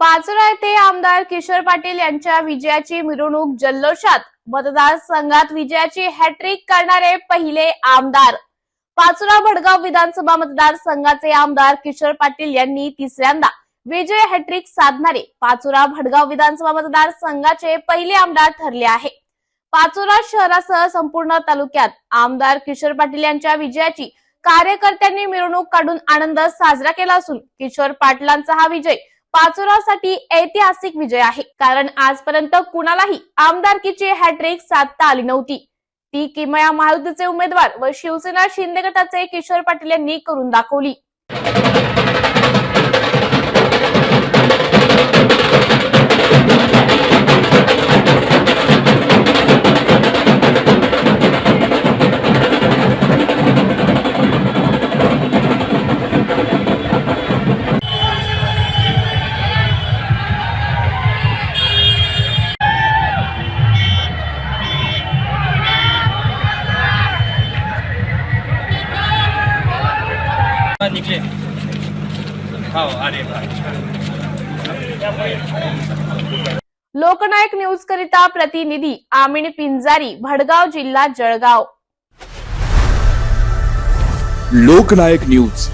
पाचोरा येथे आमदार किशोर पाटील यांच्या विजयाची मिरवणूक जल्लोषात. मतदारसंघात विजयाची हॅट्रिक करणारे पहिले आमदार. पाचोरा भडगाव विधानसभा मतदारसंघाचे आमदार किशोर पाटील यांनी तिसऱ्यांदा विजय हॅट्रिक साधणारे पाचोरा भडगाव विधानसभा मतदारसंघाचे पहिले आमदार ठरले आहे. पाचोरा शहरासह संपूर्ण तालुक्यात आमदार किशोर पाटील यांच्या विजयाची कार्यकर्त्यांनी मिरवणूक काढून आनंद साजरा केला असून किशोर पाटलांचा हा विजय पाचोरासाठी ऐतिहासिक विजय आहे. कारण आजपर्यंत कुणालाही आमदारकीची हॅट्रिक साधता आली नव्हती. ती किमया महायुतीचे उमेदवार व शिवसेना शिंदे गटाचे किशोर पाटील यांनी करून दाखवली. हाँ, निकले हाँ अरे लोकनायक न्यूज करिता प्रतिनिधी आमिन पिंजारी भडगाव जिल्हा जळगाव. लोकनायक न्यूज.